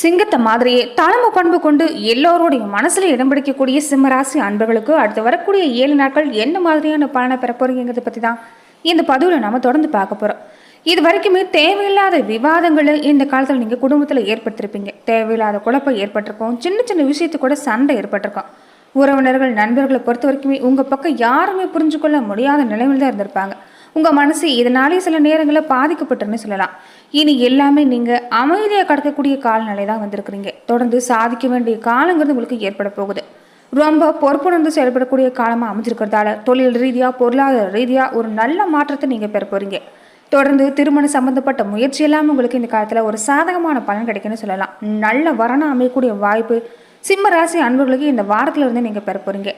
சிங்கத்தை மாதிரியே தலைமை பண்பு கொண்டு எல்லோருடைய மனசில் இடம் பிடிக்கக்கூடிய சிம்மராசி அன்பர்களுக்கு அடுத்து வரக்கூடிய ஏழு நாட்கள் என்ன மாதிரியான பலனை பெற போறீங்கிறத தான் இந்த பதிவில் நம்ம தொடர்ந்து பார்க்க போகிறோம் இது வரைக்குமே தேவையில்லாத விவாதங்களை இந்த காலத்தில் நீங்கள் குடும்பத்தில் ஏற்படுத்திருப்பீங்க. தேவையில்லாத குழப்பம் ஏற்பட்டிருக்கும். சின்ன சின்ன விஷயத்து கூட சண்டை ஏற்பட்டிருக்கும். உறவினர்கள் நண்பர்களை பொறுத்த வரைக்குமே உங்கள் பக்கம் யாருமே புரிஞ்சு கொள்ள முடியாத நிலைமையில் தான் இருந்திருப்பாங்க. உங்கள் மனசு இதனாலே சில நேரங்களில் பாதிக்கப்பட்டுன்னு சொல்லலாம். இனி எல்லாமே நீங்கள் அமைதியாக கடக்கக்கூடிய காலநிலை தான் வந்திருக்கிறீங்க. தொடர்ந்து சாதிக்க வேண்டிய காலங்கிறது உங்களுக்கு ஏற்பட போகுது. ரொம்ப பொறுப்புணர்ந்து செயல்படக்கூடிய காலமாக அமைஞ்சிருக்கிறதால தொழில் ரீதியாக பொருளாதார ரீதியாக ஒரு நல்ல மாற்றத்தை நீங்கள் பெற போகிறீங்க தொடர்ந்து திருமணம் சம்மந்தப்பட்ட முயற்சி எல்லாம் உங்களுக்கு இந்த காலத்தில் ஒரு சாதகமான பலன் கிடைக்குன்னு சொல்லலாம். நல்ல வரணம் அமையக்கூடிய வாய்ப்பு சிம்ம ராசி அன்பர்களுக்கு இந்த வாரத்துல இருந்து நீங்கள் பெற போகிறீங்க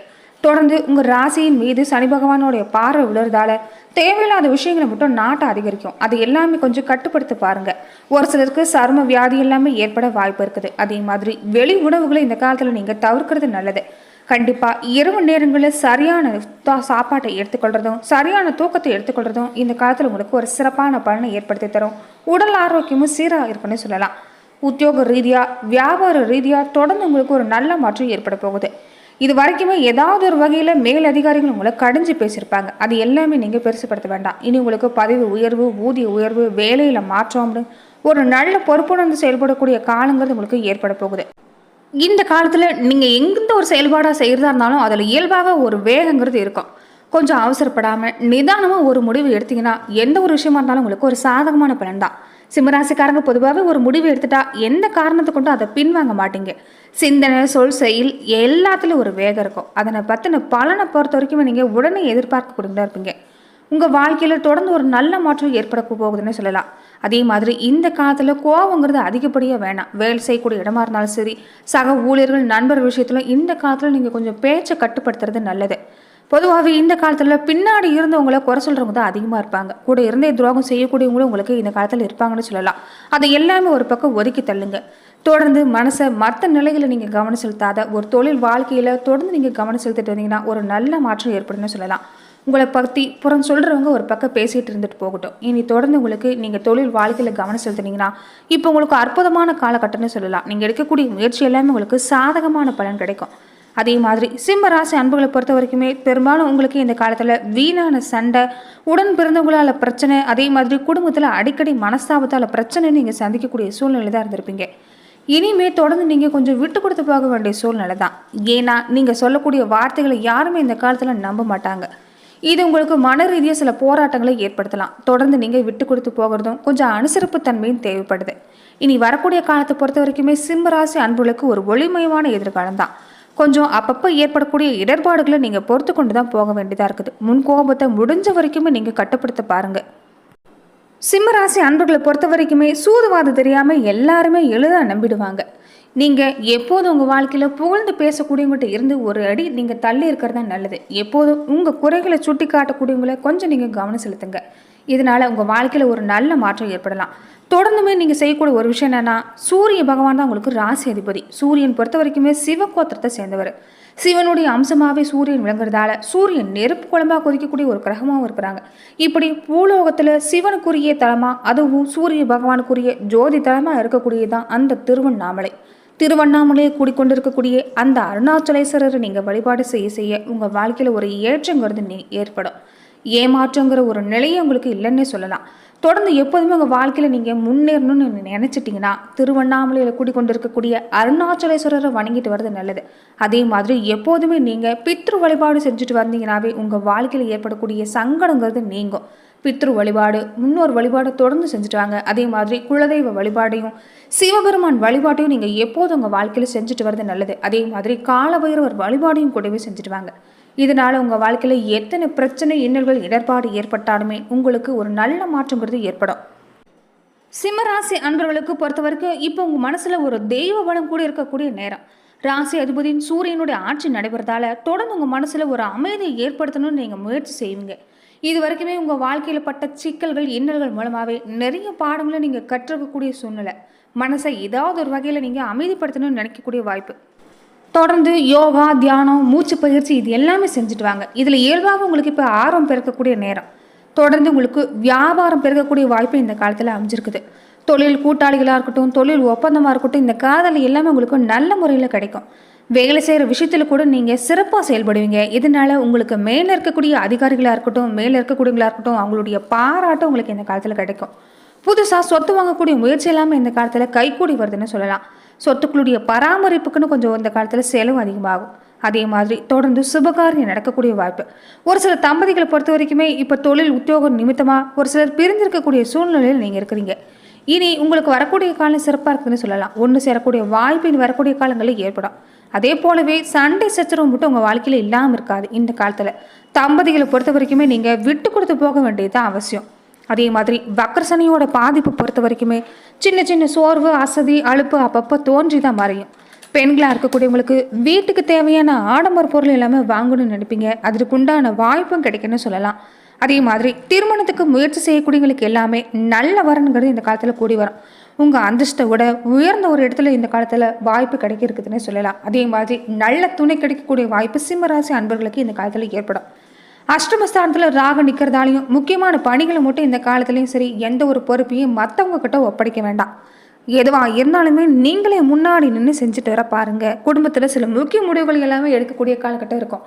தொடர்ந்து உங்கள் ராசியின் மீது சனி பகவானுடைய பார்வை விழுறதால தேவையில்லாத விஷயங்களை மட்டும் நாட்டம் அதிகரிக்கும். அது எல்லாமே கொஞ்சம் கட்டுப்படுத்த பாருங்க. ஒரு சிலருக்கு சரும வியாதி எல்லாமே ஏற்பட வாய்ப்பு இருக்குது. அதே மாதிரி வெளி உணவுகளை இந்த காலத்தில் நீங்கள் தவிர்க்கிறது நல்லது. கண்டிப்பாக இரவு நேரங்களில் சரியான சாப்பாட்டை எடுத்துக்கொள்கிறதும் சரியான தூக்கத்தை எடுத்துக்கொள்றதும் இந்த காலத்தில் உங்களுக்கு ஒரு சிறப்பான பலனை ஏற்படுத்தி தரும். உடல் ஆரோக்கியமும் சீராக இருக்குன்னு சொல்லலாம். உத்தியோக ரீதியாக வியாபார ரீதியாக தொடர்ந்து உங்களுக்கு ஒரு நல்ல மாற்றம் ஏற்பட போகுது. இது வரைக்குமே ஏதாவது ஒரு வகையில் மேல் அதிகாரிகள் உங்களை கடிஞ்சு பேசியிருப்பாங்க. அது எல்லாமே நீங்கள் பெருசுப்படுத்த வேண்டாம். இனி உங்களுக்கு பதவி உயர்வு ஊதிய உயர்வு வேலையில் மாற்றம் ஒரு நல்ல பொறுப்புணர்ந்து செயல்படக்கூடிய காலங்கிறது உங்களுக்கு ஏற்பட போகுது. இந்த காலத்தில் நீங்கள் எந்த ஒரு செயல்பாடாக செய்கிறதா இருந்தாலும் அதில் இயல்பாக ஒரு வேகங்கிறது இருக்கும். கொஞ்சம் அவசரப்படாமல் நிதானமாக ஒரு முடிவு எடுத்தீங்கன்னா எந்த ஒரு விஷயமா இருந்தாலும் உங்களுக்கு ஒரு சாதகமான பலன் தான். சிம்மராசிக்காரங்க பொதுவாகவே ஒரு முடிவு எடுத்துட்டா எந்த காரணத்தை கொண்டும் அதை பின்வாங்க மாட்டீங்க. சிந்தனை சொல் செயல் எல்லாத்துலேயும் ஒரு வேகம் இருக்கும். அதனை பற்றின பலனை பொறுத்த வரைக்கும் நீங்கள் உடனே எதிர்பார்க்கக்கூடியதாக இருப்பீங்க. உங்கள் வாழ்க்கையில் தொடர்ந்து ஒரு நல்ல மாற்றம் ஏற்பட போகுதுன்னு சொல்லலாம். அதே மாதிரி இந்த காலத்தில் கோவங்கிறது அதிகப்படியாக வேணாம். வேலை செய்யக்கூடிய இடமா இருந்தாலும் சரி சக ஊழியர்கள் நண்பர் விஷயத்திலும் இந்த காலத்தில் நீங்கள் கொஞ்சம் பேச்சை கட்டுப்படுத்துறது நல்லது. பொதுவாகவே இந்த காலத்தில் பின்னாடி இருந்தவங்களை குறை சொல்கிறவங்க தான் அதிகமாக இருப்பாங்க. கூட இருந்தே துரோகம் செய்யக்கூடியவங்களும் உங்களுக்கு இந்த காலத்தில் இருப்பாங்கன்னு சொல்லலாம். அதை எல்லாமே ஒரு பக்கம் ஒதுக்கி தள்ளுங்க. தொடர்ந்து மனசை மற்ற நிலையில் நீங்கள் கவனம் செலுத்தாத ஒரு தொழில் வாழ்க்கையில் தொடர்ந்து நீங்கள் கவனம் செலுத்திட்டு வந்தீங்கன்னா ஒரு நல்ல மாற்றம் ஏற்படும்னு சொல்லலாம். உங்களை பற்றி புறம் சொல்கிறவங்க ஒரு பக்கம் பேசிகிட்டு இருந்துட்டு போகட்டும். இனி தொடர்ந்து உங்களுக்கு நீங்கள் தொழில் வாழ்க்கையில் கவனம் செலுத்தினீங்கன்னா இப்போ உங்களுக்கு அற்புதமான காலகட்டம்னு சொல்லலாம். நீங்கள் எடுக்கக்கூடிய முயற்சி எல்லாமே உங்களுக்கு சாதகமான பலன் கிடைக்கும். அதே மாதிரி சிம்ம ராசி அன்புகளை பொறுத்த வரைக்குமே பெரும்பாலும் உங்களுக்கு இந்த காலத்தில் வீணான சண்டை உடன் பிறந்தவங்களால் பிரச்சனை அதே மாதிரி குடும்பத்தில் அடிக்கடி மனஸ்தாபத்தால் பிரச்சனை நீங்கள் சந்திக்கக்கூடிய சூழ்நிலை தான் இருந்திருப்பீங்க. இனிமே தொடர்ந்து நீங்கள் கொஞ்சம் விட்டு கொடுத்து போக வேண்டிய சூழ்நிலை தான். ஏன்னா நீங்கள் சொல்லக்கூடிய வார்த்தைகளை யாருமே இந்த காலத்தில் நம்ப மாட்டாங்க. இது உங்களுக்கு மன ரீதியாக சில போராட்டங்களை ஏற்படுத்தலாம். தொடர்ந்து நீங்கள் விட்டு கொடுத்து போகிறதும் கொஞ்சம் அனுசரிப்பு தன்மையும் தேவைப்படுது. இனி வரக்கூடிய காலத்தை பொறுத்த வரைக்குமே சிம்மராசி அன்புகளுக்கு ஒரு ஒளிமயமான எதிர்காலம் தான். கொஞ்சம் அப்பப்போ ஏற்படக்கூடிய இடர்பாடுகளை நீங்கள் பொறுத்து கொண்டு தான் போக வேண்டியதாக இருக்குது. முன் கோபத்தை முடிஞ்ச வரைக்குமே நீங்கள் கட்டுப்படுத்த பாருங்கள் சிம்மராசி அன்பர்களை பொறுத்த வரைக்குமே சூதுவாதம் தெரியாமல் எல்லாருமே எளிதாக நம்பிடுவாங்க. நீங்கள் எப்போதும் உங்கள் வாழ்க்கையில் புகழ்ந்து பேசக்கூடியவங்கள்ட்ட இருந்து ஒரு அடி நீங்கள் தள்ளி இருக்கிறது தான் நல்லது. எப்போதும் உங்கள் குறைகளை சுட்டி காட்டக்கூடியவங்கள கொஞ்சம் நீங்கள் கவனம் செலுத்துங்க. இதனால் உங்கள் வாழ்க்கையில் ஒரு நல்ல மாற்றம் ஏற்படலாம். தொடர்ந்துமே நீங்கள் செய்யக்கூடிய ஒரு விஷயம் என்னென்னா சூரிய பகவான் தான் உங்களுக்கு ராசி அதிபதி. சூரியன் பொறுத்த வரைக்குமே சிவகோத்திரத்தை சேர்ந்தவர். சிவனுடைய அம்சமாகவே சூரியன் விளங்குறதால சூரியன் நெருப்பு குழம்பாக கொதிக்கக்கூடிய ஒரு கிரகமாகவும் இருக்கிறாங்க. இப்படி பூலோகத்தில் சிவனுக்குரிய தலமாக அதுவும் சூரிய பகவானுக்குரிய ஜோதி தலமாக இருக்கக்கூடியதான் அந்த திருவண்ணாமலை. திருவண்ணாமலையை கூடிக்கொண்டிருக்கக்கூடிய அந்த அருணாச்சலேஸ்வரரை நீங்கள் வழிபாடு செய்ய செய்ய உங்கள் வாழ்க்கையில் ஒரு ஏற்றங்கிறது நீ ஏற்படும். ஏமாற்றங்கிற ஒரு நிலையை உங்களுக்கு இல்லைன்னே சொல்லலாம். தொடர்ந்து எப்போதுமே உங்கள் வாழ்க்கையில் நீங்கள் முன்னேறணும்னு நினச்சிட்டிங்கன்னா திருவண்ணாமலையில் கூடிக்கொண்டிருக்கக்கூடிய அருணாச்சலேஸ்வரரை வணங்கிட்டு வர்றது நல்லது. அதே மாதிரி எப்போதுமே நீங்கள் பித்ரு வழிபாடு செஞ்சுட்டு வந்தீங்கன்னாவே உங்கள் வாழ்க்கையில் ஏற்படக்கூடிய சங்கடங்கிறது நீங்கும். பித்ரு வழிபாடு முன்னோர் வழிபாடு தொடர்ந்து செஞ்சுட்டு வாங்க. அதே மாதிரி குலதெய்வ வழிபாடையும் சிவபெருமான் வழிபாட்டையும் நீங்கள் எப்போதும் உங்கள் வாழ்க்கையில் செஞ்சுட்டு வர்றது நல்லது. அதே மாதிரி காலபைரவர் வழிபாடையும் கூடவே செஞ்சுட்டு வாங்க. இதனால் உங்கள் வாழ்க்கையில் எத்தனை பிரச்சனை இன்னல்கள் இடர்பாடு ஏற்பட்டாலுமே உங்களுக்கு ஒரு நல்ல மாற்றங்கிறது ஏற்படும். சிம்மராசி அன்பர்களுக்கு பொறுத்த வரைக்கும் இப்போ உங்கள் மனசில் ஒரு தெய்வ வளம் கூட இருக்கக்கூடிய நேரம். ராசி அதிபதியின் சூரியனுடைய ஆட்சி நடைபெறதால தொடர்ந்து உங்கள் மனசில் ஒரு அமைதியை ஏற்படுத்தணும்னு நீங்கள் முயற்சி செய்வீங்க. இது வரைக்குமே உங்கள் வாழ்க்கையில் பட்ட சிக்கல்கள் இன்னல்கள் மூலமாகவே நிறைய பாடங்களை நீங்கள் கற்றுக்கக்கூடிய சூழ்நிலை. மனசை ஏதாவது ஒரு வகையில் நீங்கள் அமைதிப்படுத்தணும்னு நினைக்கக்கூடிய வாய்ப்பு. தொடர்ந்து யோகா தியானம் மூச்சு பயிற்சி இது எல்லாமே செஞ்சுட்டு வாங்க. இதில் இயல்பாக உங்களுக்கு இப்போ ஆர்வம் பெருக்கக்கூடிய நேரம். தொடர்ந்து உங்களுக்கு வியாபாரம் பெருகக்கூடிய வாய்ப்பு இந்த காலத்தில் அமைஞ்சிருக்குது. தொழில் கூட்டாளிகளாக இருக்கட்டும் தொழில் ஒப்பந்தமாக இருக்கட்டும் இந்த காதல் எல்லாமே உங்களுக்கு நல்ல முறையில் கிடைக்கும். வேலை செய்கிற விஷயத்தில் கூட நீங்கள் சிறப்பாக செயல்படுவீங்க. இதனால உங்களுக்கு மேலே இருக்கக்கூடிய அதிகாரிகளாக இருக்கட்டும் மேலே இருக்கக்கூடியவங்களாக இருக்கட்டும் அவங்களுடைய பாராட்டும் உங்களுக்கு இந்த காலத்தில் கிடைக்கும். புதுசாக சொத்து வாங்கக்கூடிய முயற்சி எல்லாமே இந்த காலத்தில் கைகூடி வருதுன்னு சொல்லலாம். சொத்துக்களுடைய பராமரிப்புக்குன்னு கொஞ்சம் இந்த காலத்தில் செலவு அதிகமாகும். அதே மாதிரி தொடர்ந்து சுபகாரியம் நடக்கக்கூடிய வாய்ப்பு. ஒரு சில தம்பதிகளை பொறுத்த வரைக்குமே இப்போ தொழில் உத்தியோகம் நிமித்தமாக ஒரு சிலர் பிரிந்திருக்கக்கூடிய சூழ்நிலையில் நீங்கள் இருக்கிறீங்க. இனி உங்களுக்கு வரக்கூடிய காலம் சிறப்பாக இருக்குதுன்னு சொல்லலாம். ஒன்று சேரக்கூடிய வாய்ப்பு இனி வரக்கூடிய காலங்களில் ஏற்படும். அதே போலவே சண்டை சச்சரவு மட்டும் உங்கள் வாழ்க்கையில் இல்லாமல் இருக்காது இந்த காலத்தில். தம்பதிகளை பொறுத்த வரைக்குமே நீங்கள் விட்டு கொடுத்து போக வேண்டியது தான் அவசியம். அதே மாதிரி வக்கரசனையோட பாதிப்பு பொறுத்த வரைக்குமே சின்ன சின்ன சோர்வு அசதி அலுப்பு அப்பப்போ தோன்றி தான் மறையும். பெண்களாக இருக்கக்கூடியவங்களுக்கு வீட்டுக்கு தேவையான ஆடம்பர பொருள் எல்லாமே வாங்கணும்னு நினைப்பீங்க. அதற்கு உண்டான வாய்ப்பும் கிடைக்குன்னு சொல்லலாம். அதே மாதிரி திருமணத்துக்கு முயற்சி செய்யக்கூடியவங்களுக்கு எல்லாமே நல்ல வரன்கிறது இந்த காலத்தில் கூடி வரும். உங்கள் அந்தஸ்தை விட உயர்ந்த ஒரு இடத்துல இந்த காலத்தில் வாய்ப்பு கிடைக்கிறதுன்னு சொல்லலாம். அதே மாதிரி நல்ல துணை கிடைக்கக்கூடிய வாய்ப்பு சிம்மராசி அன்பர்களுக்கு இந்த காலத்தில் ஏற்படும். அஷ்டமஸ்தானத்தில் ராகு நிற்கிறதாலையும் முக்கியமான பணிகளை மட்டும் இந்த காலத்துலேயும் சரி எந்த ஒரு பொறுப்பையும் மற்றவங்க கிட்ட ஒப்படைக்க வேண்டாம். எதுவாக இருந்தாலுமே நீங்களே முன்னாடி நின்று செஞ்சுட்டு வர பாருங்கள் குடும்பத்தில் சில முக்கிய முடிவுகள் எல்லாமே எடுக்கக்கூடிய காலகட்டம் இருக்கும்.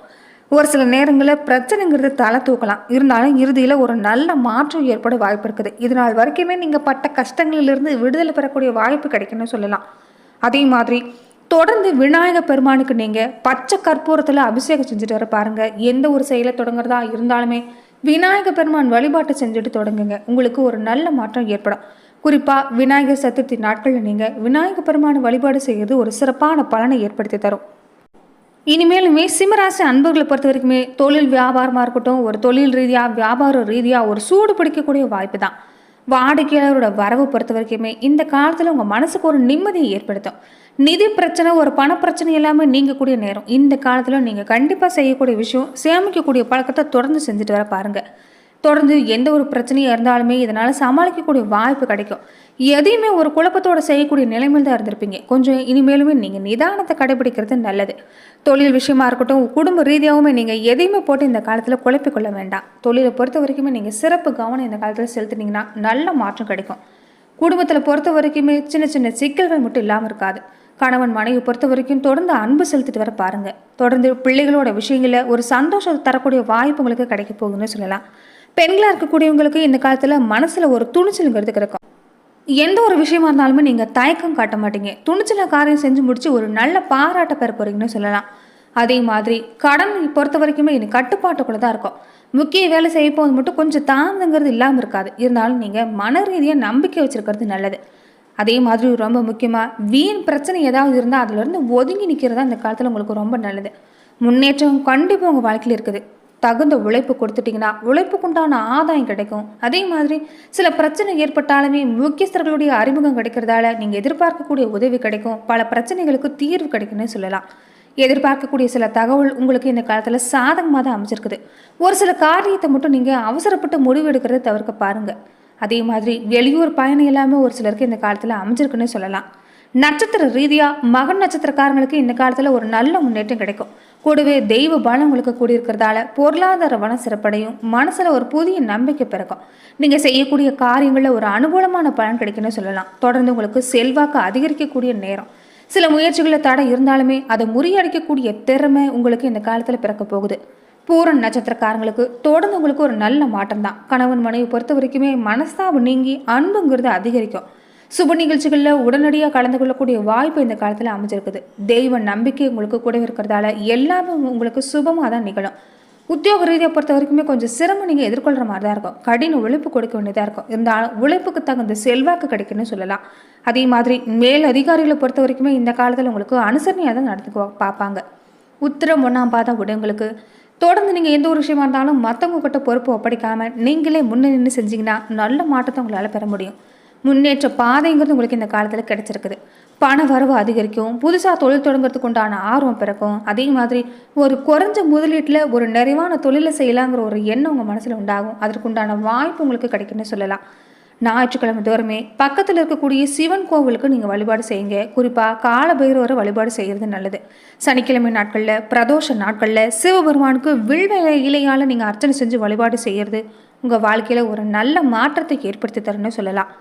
ஒரு சில நேரங்களில் பிரச்சனைங்கிறது தலை தூக்கலாம். இருந்தாலும் இறுதியில் ஒரு நல்ல மாற்றம் ஏற்பட வாய்ப்பு இருக்குது. இது நாள் வரைக்குமே நீங்கள் பட்ட கஷ்டங்களிலிருந்து விடுதலை பெறக்கூடிய வாய்ப்பு கிடைக்குன்னு சொல்லலாம். அதே மாதிரி தொடர்ந்து விநாயக பெருமானுக்கு நீங்கள் பச்சை கற்பூரத்தில் அபிஷேகம் செஞ்சுட்டு வர பாருங்கள் எந்த ஒரு செயலை தொடங்குறதா இருந்தாலுமே விநாயக பெருமான் வழிபாட்டை செஞ்சுட்டு தொடங்குங்க. உங்களுக்கு ஒரு நல்ல மாற்றம் ஏற்படும். குறிப்பாக விநாயகர் சதுர்த்தி நாட்களில் நீங்கள் விநாயக பெருமான் வழிபாடு செய்கிறது ஒரு சிறப்பான பலனை ஏற்படுத்தி தரும். இனிமேலுமே சிம்மராசி அன்பர்களை பொறுத்த வரைக்குமே தொழில் வியாபாரமாக இருக்கட்டும் ஒரு தொழில் ரீதியாக வியாபார ரீதியாக ஒரு சூடு பிடிக்கக்கூடிய வாய்ப்பு தான். வாடிக்கையாளரோட வரவு பொறுத்த வரைக்குமே இந்த காலத்தில் உங்கள் மனசுக்கு ஒரு நிம்மதியை ஏற்படுத்தும். நிதி பிரச்சனை ஒரு பண பிரச்சனை எல்லாமே நீங்கக்கூடிய நேரம். இந்த காலத்தில் நீங்கள் கண்டிப்பாக செய்யக்கூடிய விஷயம் சேமிக்கக்கூடிய பழக்கத்தை தொடர்ந்து செஞ்சுட்டு வர பாருங்கள் தொடர்ந்து எந்த ஒரு பிரச்சனையாக இருந்தாலுமே இதனால் சமாளிக்கக்கூடிய வாய்ப்பு கிடைக்கும். எதையுமே ஒரு குழப்பத்தோடு செய்யக்கூடிய நிலைமையில் தான் இருந்திருப்பீங்க. கொஞ்சம் இனிமேலுமே நீங்கள் நிதானத்தை கடைபிடிக்கிறது நல்லது. தொழில் விஷயமா இருக்கட்டும் குடும்ப ரீதியாகவுமே நீங்கள் எதையுமே போட்டு இந்த காலத்தில் குழப்பிக்கொள்ள வேண்டாம். தொழிலை பொறுத்த வரைக்குமே நீங்கள் சிறப்பு கவனம் இந்த காலத்தில் செலுத்தினீங்கன்னா நல்ல மாற்றம் கிடைக்கும். குடும்பத்தில் பொறுத்த வரைக்குமே சின்ன சின்ன சிக்கல்கள் மட்டும் இல்லாமல் இருக்காது. கணவன் மனைவி பொறுத்த வரைக்கும் தொடர்ந்து அன்பு செலுத்திட்டு வர பாருங்க. தொடர்ந்து பிள்ளைகளோட விஷயங்களில் ஒரு சந்தோஷத்தை தரக்கூடிய வாய்ப்பு உங்களுக்கு கிடைக்க போகுதுன்னு சொல்லலாம். பெண்களாக இருக்கக்கூடியவங்களுக்கு இந்த காலத்தில் மனசில் ஒரு துணிச்சலுங்கிறது கிடைக்கும். எந்த ஒரு விஷயமா இருந்தாலுமே நீங்கள் தயக்கம் காட்ட மாட்டீங்க. துணிச்சல காரியம் செஞ்சு முடிச்சு ஒரு நல்ல பாராட்ட பெற போறீங்கன்னு சொல்லலாம். அதே மாதிரி கடன் பொறுத்த வரைக்குமே இனி கட்டுப்பாட்டுக்குள்ளே தான் இருக்கும். முக்கிய வேலை செய்ய போது மட்டும் கொஞ்சம் தாமதங்கிறது இல்லாமல் இருக்காது. இருந்தாலும் நீங்கள் மன ரீதியாக நம்பிக்கை வச்சுருக்கிறது நல்லது. அதே மாதிரி ரொம்ப முக்கியமாக வீண் பிரச்சனை ஏதாவது இருந்தால் அதுலேருந்து ஒதுங்கி நிற்கிறதா இந்த காலத்தில் உங்களுக்கு ரொம்ப நல்லது. முன்னேற்றம் கண்டிப்பாக உங்கள் வாழ்க்கையில் இருக்குது. தகுந்த உழைப்பு கொடுத்துட்டிங்கன்னா உழைப்புக்குண்டான ஆதாயம் கிடைக்கும். அதே மாதிரி சில பிரச்சனை ஏற்பட்டாலுமே முக்கியஸ்தர்களுடைய அறிமுகம் கிடைக்கிறதால நீங்கள் எதிர்பார்க்கக்கூடிய உதவி கிடைக்கும். பல பிரச்சனைகளுக்கு தீர்வு கிடைக்கும்னு சொல்லலாம். எதிர்பார்க்கக்கூடிய சில தகவல் உங்களுக்கு இந்த காலத்தில் சாதகமாக தான் அமைச்சிருக்குது ஒரு சில காரியத்தை மட்டும் நீங்கள் அவசரப்பட்டு முடிவு எடுக்கிறத தவிர்க்க பாருங்கள் அதே மாதிரி வெளியூர் பயணம் எல்லாமே ஒரு சிலருக்கு இந்த காலத்தில் அமைஞ்சிருக்குன்னு சொல்லலாம். நட்சத்திர ரீதியாக மகன் நட்சத்திரக்காரங்களுக்கு இந்த காலத்தில் ஒரு நல்ல முன்னேற்றம் கிடைக்கும். கூடவே தெய்வ பலம் உங்களுக்கு கூடியிருக்கிறதால பொருளாதார வளம் சிறப்படையும். மனசில் ஒரு புதிய நம்பிக்கை பிறக்கும். நீங்கள் செய்யக்கூடிய காரியங்களில் ஒரு அனுகூலமான பலன் கிடைக்குன்னு சொல்லலாம். தொடர்ந்து உங்களுக்கு செல்வாக்கு அதிகரிக்கக்கூடிய நேரம். சில முயற்சிகளில் தடை இருந்தாலுமே அதை முறியடிக்கக்கூடிய திறமை உங்களுக்கு இந்த காலத்தில் பிறக்க போகுது. பூரன் நட்சத்திரக்காரங்களுக்கு தொடர்ந்து உங்களுக்கு ஒரு நல்ல மாற்றம் தான் கணவன் மனைவி பொறுத்த வரைக்குமே மனஸ்தாபம் நீங்கி அன்புங்கிறது அதிகரிக்கும். சுப நிகழ்ச்சிகளில் உடனடியாக கலந்து கொள்ளக்கூடிய வாய்ப்பு இந்த காலத்தில் அமைஞ்சிருக்குது. தெய்வ நம்பிக்கை உங்களுக்கு கூட இருக்கிறதால எல்லாமே உங்களுக்கு சுபமாக தான் நிகழும். உத்தியோக ரீதியை பொறுத்த வரைக்குமே கொஞ்சம் சிரமம் நீங்கள் எதிர்கொள்கிற மாதிரி தான் இருக்கும். கடின உழைப்பு கொடுக்க வேண்டியதாக இருக்கும். இருந்தாலும் உழைப்புக்கு தகுந்த செல்வாக்கு கிடைக்குன்னு சொல்லலாம். அதே மாதிரி மேல் அதிகாரிகளை பொறுத்த வரைக்குமே இந்த காலத்தில் உங்களுக்கு அனுசரணையாக தான் நடந்து பார்ப்பாங்க. உத்திரம் ஒன்றாம் பாதம் உடங்களுக்கு தொடர்ந்து நீங்கள் எந்த ஒரு விஷயமா இருந்தாலும் மற்றவங்க கிட்ட பொறுப்பு ஒப்படைக்காமல் நீங்களே முன்னே நின்று செஞ்சீங்கன்னா நல்ல மாற்றத்தை உங்களால் பெற முடியும். முன்னேற்ற பாதைங்கிறது உங்களுக்கு இந்த காலத்தில் கிடைச்சிருக்குது. பண வரவு அதிகரிக்கும். புதுசாக தொழில் தொடங்குறதுக்கு உண்டான ஆர்வம் பிறக்கும். அதே மாதிரி ஒரு குறைஞ்ச முதலீட்டில் ஒரு நிறைவான தொழிலை செய்யலாங்கிற ஒரு எண்ணம் உங்கள் மனசில் உண்டாகும். அதற்குண்டான வாய்ப்பு உங்களுக்கு கிடைக்குன்னு சொல்லலாம். ஞாயிற்றுக்கிழமை தோறுமே பக்கத்தில் இருக்கக்கூடிய சிவன் கோவிலுக்கு நீங்கள் வழிபாடு செய்யுங்க. குறிப்பாக காலபைரவரை வழிபாடு செய்கிறது நல்லது. சனிக்கிழமை நாட்களில் பிரதோஷ நாட்களில் சிவபெருமானுக்கு வில்வ இலையால் நீங்கள் அர்ச்சனை செஞ்சு வழிபாடு செய்கிறது உங்கள் வாழ்க்கையில் ஒரு நல்ல மாற்றத்தை ஏற்படுத்தி தரணும்னு சொல்லலாம்.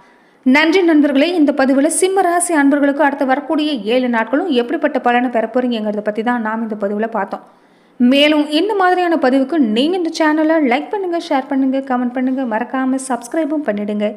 நன்றி நண்பர்களே இந்த பதிவில் சிம்ம ராசி அன்பர்களுக்கு அடுத்து வரக்கூடிய ஏழு நாட்களும் எப்படிப்பட்ட பலனை பெற போறீங்கிறத பற்றி தான் நாம் இந்த பதிவில் பார்த்தோம். மேலும் இந்த மாதிரியான பதிவுக்கு நீங்கள் இந்த சேனலை லைக் பண்ணுங்கள் ஷேர் பண்ணுங்கள் கமெண்ட் பண்ணுங்கள் மறக்காமல் சப்ஸ்கிரைபும் பண்ணிடுங்க.